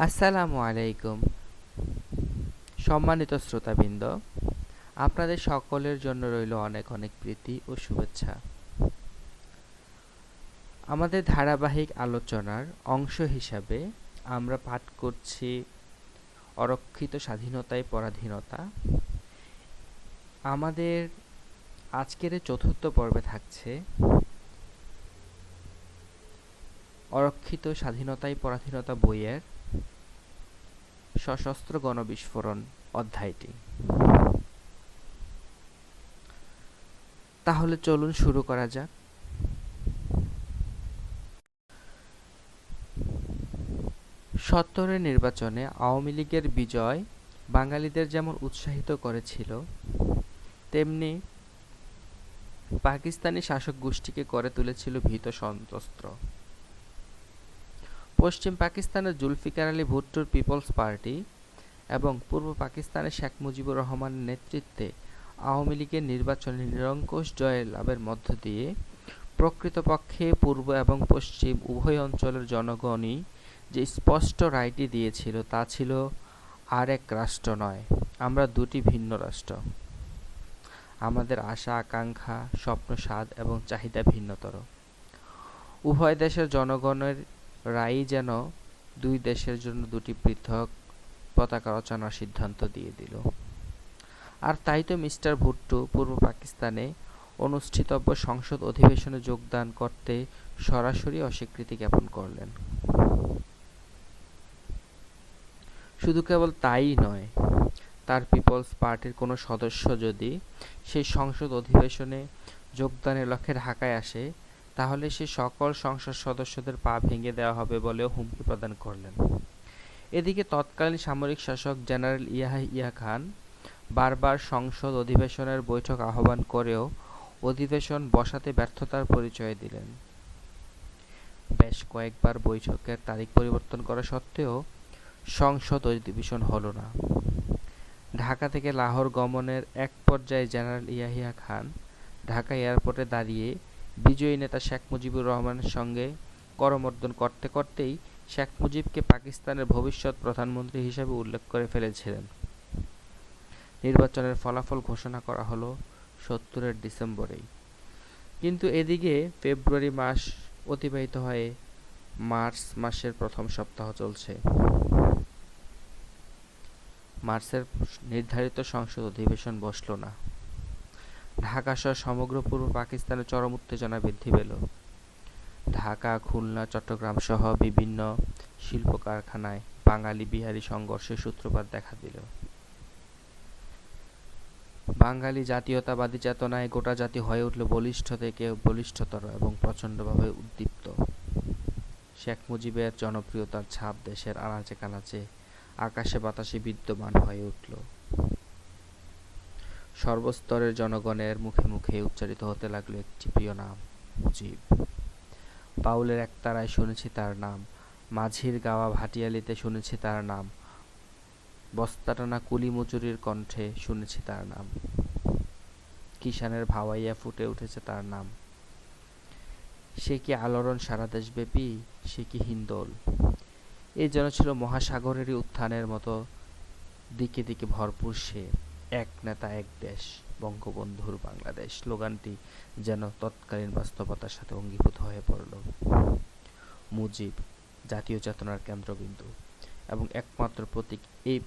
আসসালামু আলাইকুম, সম্মানিত শ্রোতাবৃন্দ। আপনাদের সকলের জন্য রইল অনেক অনেক প্রীতি ও শুভেচ্ছা। আমাদের ধারাবাহিক আলোচনার অংশ হিসাবে আমরা পাঠ করছি অরক্ষিত স্বাধীনতায় পরাধীনতা। আমাদের আজকের চতুর্থ পর্বে থাকছে অরক্ষিত স্বাধীনতায় পরাধীনতা বইয়ের সশস্ত্র গণবিস্ফোরণ অধ্যায়টি। তাহলে চলুন শুরু করা যাক। সত্তরের নির্বাচনে আওয়ামী লীগের বিজয় বাঙালিদের যেমন উৎসাহিত করেছিল, তেমনি পাকিস্তানি শাসক গোষ্ঠীকে করে তুলেছিল ভীত সন্ত্রস্ত। পশ্চিম পাকিস্তানের জুলফিকার আলী ভুট্টোর পিপলস পার্টি এবং পূর্ব পাকিস্তানের শেখ মুজিবুর রহমানের নেতৃত্বে আওয়ামী লীগের নির্বাচনে নিরঙ্কুশ জয় লাভের মধ্য দিয়ে প্রকৃতপক্ষে পূর্ব এবং পশ্চিম উভয় অঞ্চলের জনগণই যে স্পষ্ট রায়টি দিয়েছিল তা ছিল আর এক রাষ্ট্র নয়, আমরা দুটি ভিন্ন রাষ্ট্র। আমাদের আশা, আকাঙ্ক্ষা, স্বপ্ন, স্বাদ এবং চাহিদা ভিন্নতর। উভয় দেশের জনগণের রায়ই যেন দুই দেশের জন্য দুটি পৃথক পতাকা রচনার সিদ্ধান্ত দিয়ে দিল। আর তাই তো মিস্টার ভুট্টো পূর্ব পাকিস্তানে অনুষ্ঠিতব্য সংসদ অধিবেশনে যোগদান করতে সরাসরি অস্বীকৃতি জ্ঞাপন করলেন। শুধু কেবল তাই নয়, তার পিপলস পার্টির কোনো সদস্য যদি সেই সংসদ অধিবেশনে যোগদানের লক্ষ্যে ঢাকায় আসে তাহলে সে সকল সংসদ সদস্যদের পা ভেঙে দেওয়া হবে বলেও হুমকি প্রদান করলেন। এদিকে তৎকালীন সামরিক শাসক জেনারেল ইয়াহ ইয়া খান বারবার সংসদ অধিবেশনের বৈঠক আহ্বান করেও অধিবেশন বসাতে ব্যর্থতার পরিচয় দিলেন। বেশ কয়েকবার বৈঠকের তারিখ পরিবর্তন করা সত্ত্বেও সংসদ অধিবেশন হলো না। ঢাকা থেকে লাহোর গমনের এক পর্যায়ে জেনারেল ইয়াহিয়া খান ঢাকা এয়ারপোর্টে দাঁড়িয়ে বিজয়ী নেতা শেখ মুজিবুর রহমানের সঙ্গে করমর্দন করতে করতেই শেখ মুজিবকে পাকিস্তানের ভবিষ্যৎ প্রধানমন্ত্রী হিসেবে উল্লেখ করে ফেলেছিলেন। নির্বাচনের ফলাফল ঘোষণা করা হলো সত্তরের ডিসেম্বরেই। কিন্তু এদিকে ফেব্রুয়ারি মাস অতিবাহিত হয়ে মার্চ মাসের প্রথম সপ্তাহ চলছে। মার্চের নির্ধারিত সংসদ অধিবেশন বসল না। ঢাকা সহ সমগ্র পূর্ব পাকিস্তানে চরম উত্তেজনা বৃদ্ধি পেল। ঢাকা, খুলনা, চট্টগ্রাম সহ বিভিন্ন শিল্প কারখানায় বাঙালি বিহারি সংঘর্ষের সূত্রপাত দেখা দিল। বাঙালি জাতীয়তাবাদী চেতনায় গোটা জাতি হয়ে উঠল বলিষ্ঠ থেকে বলিষ্ঠতর এবং প্রচণ্ডভাবে উদ্দীপ্ত। শেখ মুজিবের জনপ্রিয়তার ছাপ দেশের আনাচে কানাচে, আকাশে বাতাসে বিদ্যমান হয়ে উঠল। সর্বস্তরের জনগণের মুখে মুখে উচ্চারিত হতে লাগল একটি প্রিয় নাম, মুজিব। বাউলের একতারায় শুনেছি তার নাম, মাঝির গাওয়া ভাটিয়ালিতে শুনেছি তার নাম, বস্তাটানা কুলি মজুরির কণ্ঠে শুনেছি তার নাম। কিষানের ভাওয়াইয়া ফুটে উঠেছে তার নাম। সে কি আলোড়ন সারা দেশব্যাপী, সে কি হিন্দোল? এই যেন ছিল মহাসাগরেরই উত্থানের মতো দিকে দিকে ভরপুর সে। এক নেতা, এক দেশ, বঙ্গবন্ধুর বাংলাদেশ। স্লোগানটি যেন তৎকালীন বাস্তবতার সাথে অঙ্গীভূত হয়ে পড়ল। মুজিব, জাতীয় চেতনার কেন্দ্রবিন্দু এবং একমাত্র প্রতীক এই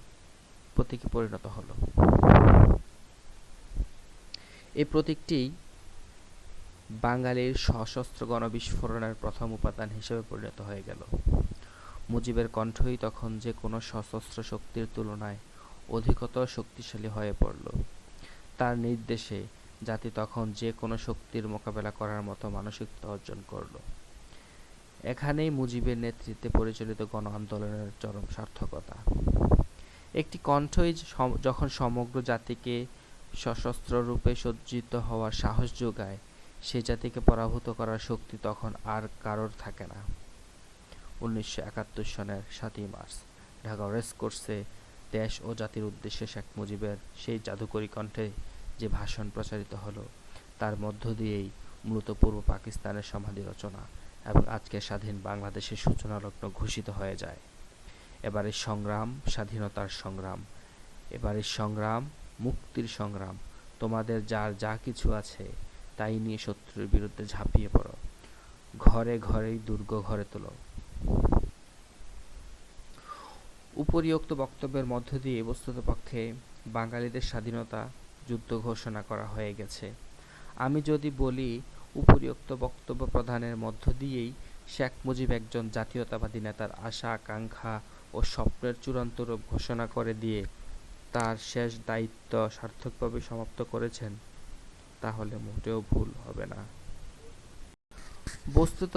প্রতীকে পরিণত হল। এই প্রতীকটি বাঙালির সশস্ত্র গণবিস্ফোরণের প্রথম উপাদান হিসেবে পরিণত হয়ে গেল। মুজিবের কণ্ঠই তখন যে কোনো সশস্ত্র শক্তির তুলনায় অধিকতর শক্তিশালী হয়ে পড়ল। তার নির্দেশে জাতি তখন যে কোনো শক্তির মোকাবেলা করার মতো মানসিকতা অর্জন করল। এখানেই মুজিবের নেতৃত্বে পরিচালিত গণ আন্দোলনের চরম সার্থকতা। একটি কণ্ঠই যখন সমগ্র জাতিকে সশস্ত্র রূপে সজ্জিত হওয়ার সাহস যোগায়, সে জাতিকে পরাভূত করার শক্তি তখন আর কারোর থাকে না। উনিশশো একাত্তর সনের সাতই মার্চ ঢাকা রেসকোর্সে দেশ ও জাতির উদ্দেশ্যে শেখ মুজিবের সেই জাদুকরী কণ্ঠে যে ভাষণ প্রচারিত হলো, তার মধ্য দিয়েই মূলত পূর্ব পাকিস্তানের সমাধি রচনা এবং আজকের স্বাধীন বাংলাদেশের সূচনা লগ্ন ঘোষিত হয়ে যায়। এবারের সংগ্রাম, স্বাধীনতার সংগ্রাম। এবারের সংগ্রাম, মুক্তির সংগ্রাম। তোমাদের যার যা কিছু আছে, তাই নিয়ে শত্রুর বিরুদ্ধে ঝাঁপিয়ে পড়ো। ঘরে ঘরেই দুর্গ ঘরে তোলো। উপরিউক্ত বক্তব্যের মধ্য দিয়ে বস্তুতপক্ষে বাঙালিদের স্বাধীনতা যুদ্ধ ঘোষণা করা হয়ে গেছে। আমি যদি বলি, উপরিউক্ত বক্তব্য প্রদানের মধ্য দিয়েই শেখ মুজিব একজন জাতীয়তাবাদী নেতার আশা, আকাঙ্ক্ষা ও স্বপ্নের চূড়ান্ত রূপ ঘোষণা করে দিয়ে তার শেষ দায়িত্ব সার্থকভাবে সমাপ্ত করেছেন, তাহলে মোটেও ভুল হবে না। বস্তুত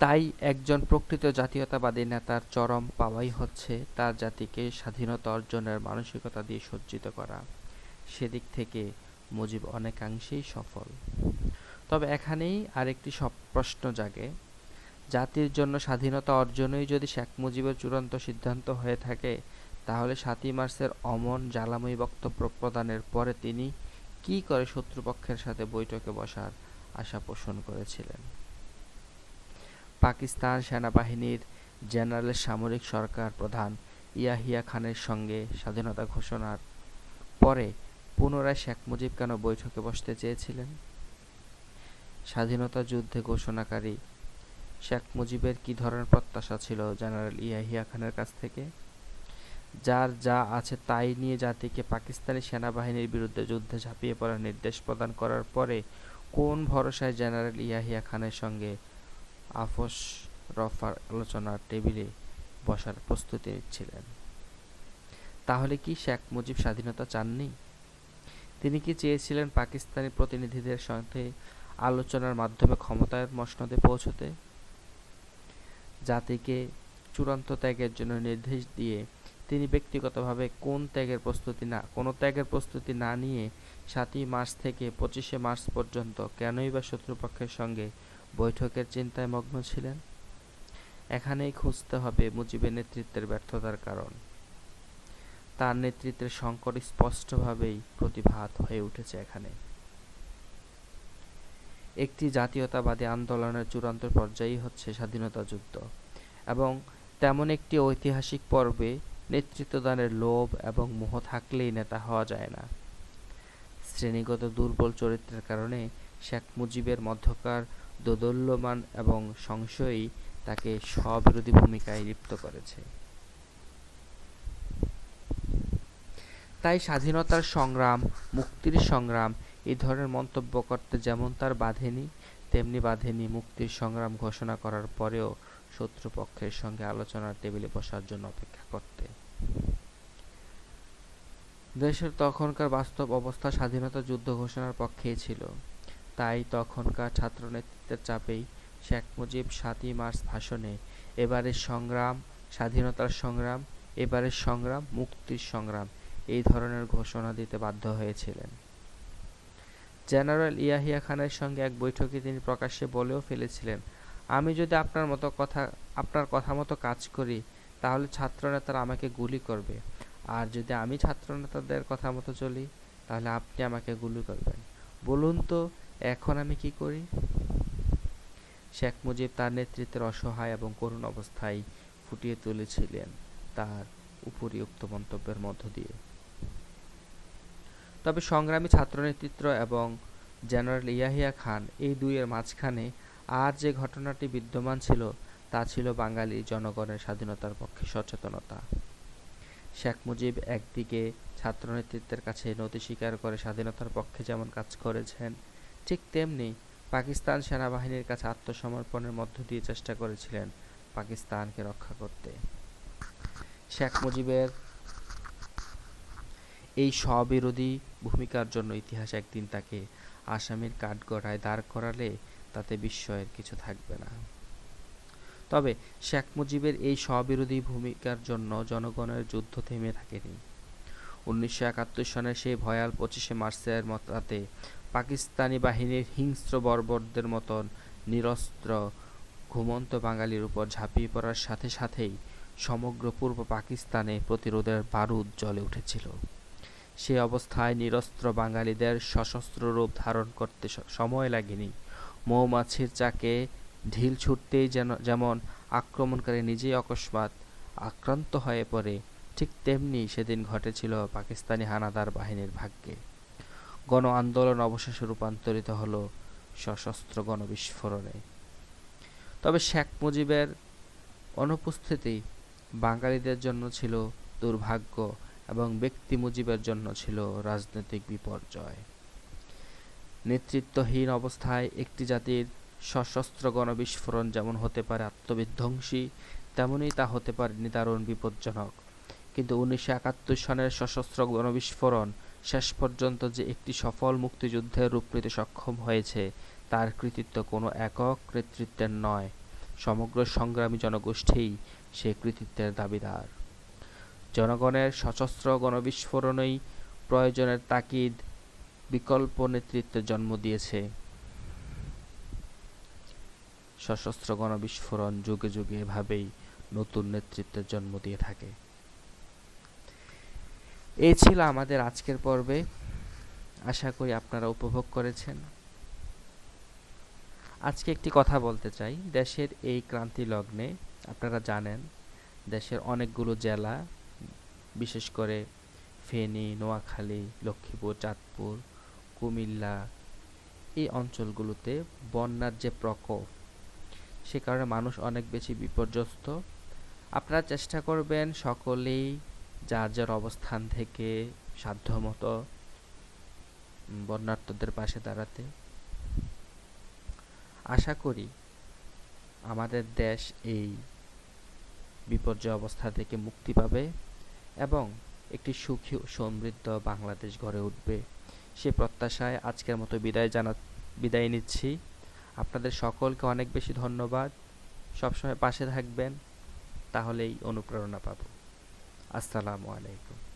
তাই একজন প্রকৃত জাতীয়তাবাদী নেতার চরম পাওয়াই হচ্ছে তার জাতিকে স্বাধীনতা অর্জনের মানসিকতা দিয়ে সজ্জিত করা। সেদিক থেকে মুজিব অনেকাংশেই সফল। তবে এখানেই আরেকটি সব প্রশ্ন জাগে। জাতির জন্য স্বাধীনতা অর্জনই যদি শেখ মুজিবের চূড়ান্ত সিদ্ধান্ত হয়ে থাকে, তাহলে সাতই মার্চের অমন জ্বালাময়ী বক্তব্য প্রদানের পরে তিনি কি করে শত্রুপক্ষের সাথে বৈঠকে বসার আশা পোষণ করেছিলেন? পাকিস্তান সেনাবাহিনীর জেনারেল সামরিক সরকার প্রধান ইয়াহিয়া খানের সঙ্গে স্বাধীনতা ঘোষণার পরে পুনরায় শেখ মুজিব কেন বৈঠকে বসতে চেয়েছিলেন? স্বাধীনতা যুদ্ধে ঘোষণাকারী শেখ মুজিবের কি ধরনের প্রত্যাশা ছিল জেনারেল ইয়াহিয়া খানের কাছ থেকে? যার যা আছে তাই নিয়ে জাতিকে পাকিস্তানি সেনাবাহিনীর বিরুদ্ধে যুদ্ধে ঝাঁপিয়ে পড়ার নির্দেশ প্রদান করার পরে কোন ভরসায় জেনারেল ইয়াহিয়া খানের সঙ্গে আফস রফার আলোচনার টেবিলে বসার প্রস্তুতি নিচ্ছিলেন তাহলে কি শেখ মুজিব স্বাধীনতা চাননি? তিনি কি চেয়েছিলেন পাকিস্তানি প্রতিনিধিদের সাথে আলোচনার মাধ্যমে ক্ষমতার মসনদে পৌঁছতে? জাতিকে চূড়ান্ত ত্যাগের জন্য নির্দেশ দিয়ে তিনি ব্যক্তিগতভাবে কোন ত্যাগের প্রস্তুতি না, কোনো ত্যাগের প্রস্তুতি না নিয়ে সাতই মার্চ থেকে পঁচিশে মার্চ পর্যন্ত কেনই বা শত্রুপক্ষের সঙ্গে বৈঠকের চিন্তায় মগ্ন ছিলেন। এখানেই খুঁজতে হবে মুজিবের নেতৃত্বের ব্যর্থতার কারণ। তার নেতৃত্বের সংকট স্পষ্টভাবেই প্রতিভাত হয়ে উঠেছে এখানে। একটি জাতীয়তাবাদী আন্দোলনের চূড়ান্ত পর্যায়ই হচ্ছে স্বাধীনতা যুদ্ধ এবং তেমন একটি ঐতিহাসিক পর্বে নেতৃত্বদানের লোভ এবং মোহ থাকলেই নেতা হওয়া যায় না। শ্রেণীগত দুর্বল চরিত্রের কারণে শেখ মুজিবের মধ্যকার দোদল্যমান এবং সংশয়ই তাকে স্ববিরোধী ভূমিকায় লিপ্ত করেছে। তাই স্বাধীনতার সংগ্রাম, মুক্তির সংগ্রাম এই ধরনের মন্তব্য করতে যেমন তার বাধেনি, তেমনি বাধেনি মুক্তির সংগ্রাম ঘোষণা করার পরেও শত্রুপক্ষের সঙ্গে আলোচনার টেবিলে বসার জন্য অপেক্ষা করতে। দেশের তখনকার বাস্তব অবস্থা স্বাধীনতা যুদ্ধ ঘোষণার পক্ষেই ছিল। তাই তখনকার ছাত্র নেতৃত্বের চাপেই শেখ মুজিব সাতই মার্চ ভাষণে এবারের সংগ্রাম, স্বাধীনতার সংগ্রাম, এবারের সংগ্রাম, মুক্তির সংগ্রাম এই ধরনের ঘোষণা দিতে বাধ্য হয়েছিলেন। জেনারেল ইয়াহিয়া খানের সঙ্গে এক বৈঠকে তিনি প্রকাশ্যে বলেও ফেলেছিলেন, আমি যদি আপনার মতো কথা, আপনার কথা মতো কাজ করি, তাহলে ছাত্রনেতারা আমাকে গুলি করবে। আর যদি আমি ছাত্রনেতাদের কথা মতো চলি, তাহলে আপনি আমাকে গুলি করবেন। বলুন তো এখন আমি কি করি? শেখ মুজিব তার নেতৃত্বের অসহায় এবং করুণ অবস্থায় ফুটিয়ে তুলেছিলেন তার উপরিউক্ত মন্তব্যের মধ্য দিয়ে। তবে সংগ্রামী ছাত্রনেতৃত্ব এবং জেনারেল ইয়াহিয়া খান এই দুইয়ের মাঝখানে আর যে ঘটনাটি বিদ্যমান ছিল, তা ছিল বাঙালি জনগণের স্বাধীনতার পক্ষে সচেতনতা। শেখ মুজিব একদিকে ছাত্রনেতৃত্বের কাছে নথি স্বীকার করে স্বাধীনতার পক্ষে যেমন কাজ করেছেন ঠিক তেমনি পাকিস্তান সেনাবাহিনীর কাছে আত্মসমর্পণের মধ্য দিয়ে চেষ্টা করেছিলেন পাকিস্তানকে রক্ষা করতে। শেখ মুজিবের এই স্ববিরোধী ভূমিকার জন্য ইতিহাস একদিন তাকে আসামির কাঠগড়ায় দাঁড় করালে তাতে বিস্ময়ের কিছু থাকবে না। তবে শেখ মুজিবের এই স্ববিরোধী ভূমিকার জন্য জনগণের যুদ্ধ থেমে থাকেনি। উনিশশো একাত্তর সনের সেই ভয়াল পঁচিশে মার্চের রাতে পাকিস্তানি বাহিনীর হিংস্র বর্বরদের মতন নিরস্ত্র, ঘুমন্ত বাঙালির উপর ঝাঁপিয়ে পড়ার সাথে সাথেই সমগ্র পূর্ব পাকিস্তানে প্রতিরোধের বারুদ জ্বলে উঠেছিল। সে অবস্থায় নিরস্ত্র বাঙালিদের সশস্ত্র রূপ ধারণ করতে সময় লাগেনি। মৌমাছির চাকে ঢিল ছুটতেই যেন, যেমন আক্রমণকারী নিজেই অকস্মাৎ আক্রান্ত হয়ে পড়ে, ঠিক তেমনি সেদিন ঘটেছিল পাকিস্তানি হানাদার বাহিনীর ভাগ্যে। গণ আন্দোলন অবশেষে রূপান্তরিত হল সশস্ত্র গণবিস্ফোরণে। তবে শেখ মুজিবের অনুপস্থিতি বাঙালিদের জন্য ছিল দুর্ভাগ্য এবং ব্যক্তি মুজিবের জন্য ছিল রাজনৈতিক বিপর্যয়। নেতৃত্বহীন অবস্থায় একটি জাতির সশস্ত্র গণবিস্ফোরণ যেমন হতে পারে আত্মবিধ্বংসী তেমনই তা হতে পারে নিদারুণ বিপজ্জনক। কিন্তু উনিশশো একাত্তর সনের সশস্ত্র গণবিস্ফোরণ শেষ পর্যন্ত যে একটি সফল মুক্তিযুদ্ধের রূপ নিতে সক্ষম হয়েছে, তার কৃতিত্ব কোনো একক নেতৃত্বের নয়, সমগ্র সংগ্রামী জনগোষ্ঠীই সে কৃতিত্বের দাবিদার। জনগণের সশস্ত্র গণবিস্ফোরণই প্রয়োজনের তাকিদ, বিকল্প নেতৃত্বের জন্ম দিয়েছে। সশস্ত্র গণবিস্ফোরণ যুগে যুগে এভাবেই নতুন নেতৃত্বের জন্ম দিয়ে থাকে। এই ছিল আমাদের আজকের পর্বে। আশা করি আপনারা উপভোগ করেছেন। আজকে একটি কথা বলতে চাই। দেশের এই ক্রান্তি লগ্নে আপনারা জানেন, দেশের অনেকগুলো জেলা, বিশেষ করে ফেনী, নোয়াখালী, লক্ষ্মীপুর, চাঁদপুর, কুমিল্লা, এই অঞ্চলগুলোতে বন্যার যে প্রকোপ, সে কারণে মানুষ অনেক বেশি বিপর্যস্ত। আপনারা চেষ্টা করবেন সকলেই যার যার অবস্থান থেকে সাধ্যমতো উম, বন্যার্তদের পাশে দাঁড়াতে। আশা করি আমাদের দেশ এই বিপর্যয় অবস্থা থেকে মুক্তি পাবে এবং একটি সুখী সমৃদ্ধ বাংলাদেশ গড়ে উঠবে। সে প্রত্যাশায় আজকের মতো বিদায় জানা বিদায় নিচ্ছি। আপনাদের সকলকে অনেক বেশি ধন্যবাদ। সবসময় পাশে থাকবেন তাহলেই অনুপ্রেরণা পাবো। আসসালামু আলাইকুম।